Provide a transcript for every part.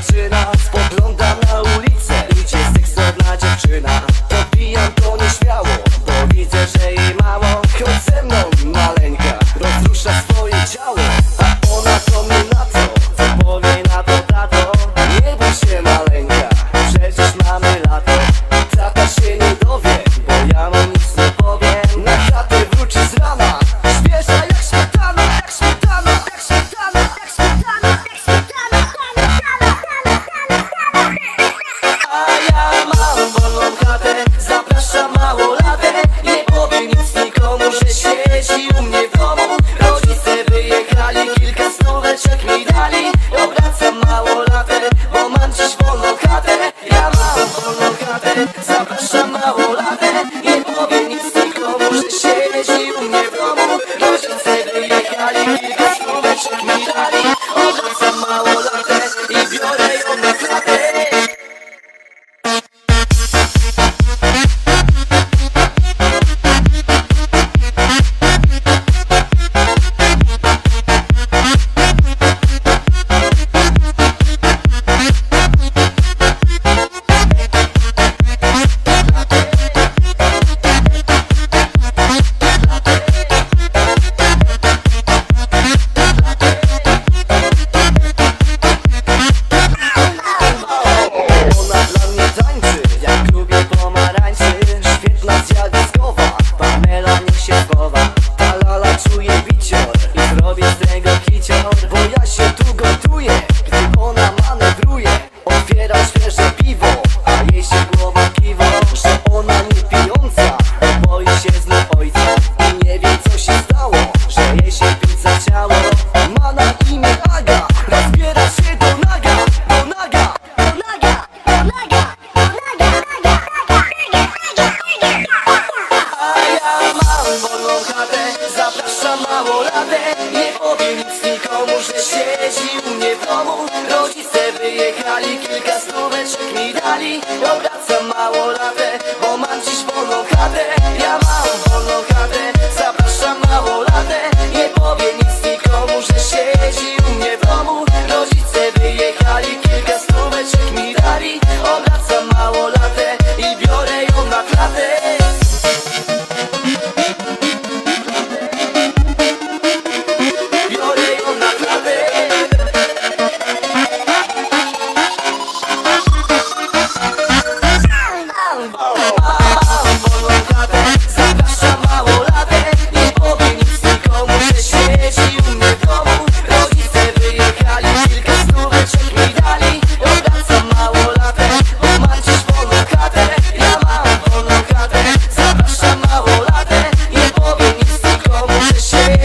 Said summer, summer all I've Nie powiem nic nikomu, że siedzi u mnie w domu. Rodzice wyjechali, kilka stóweczek mi dali. Dobra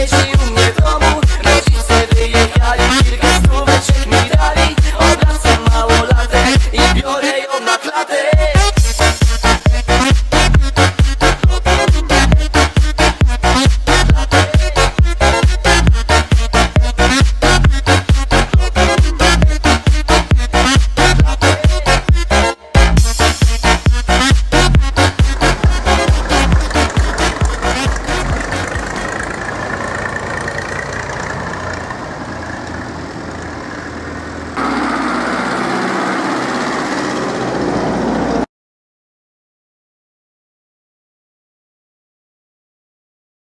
śmieci u mnie w domu Rodzice wyjechali, kilka stóweczek mi dali. Obracam mało latę i biorę ją na klatę.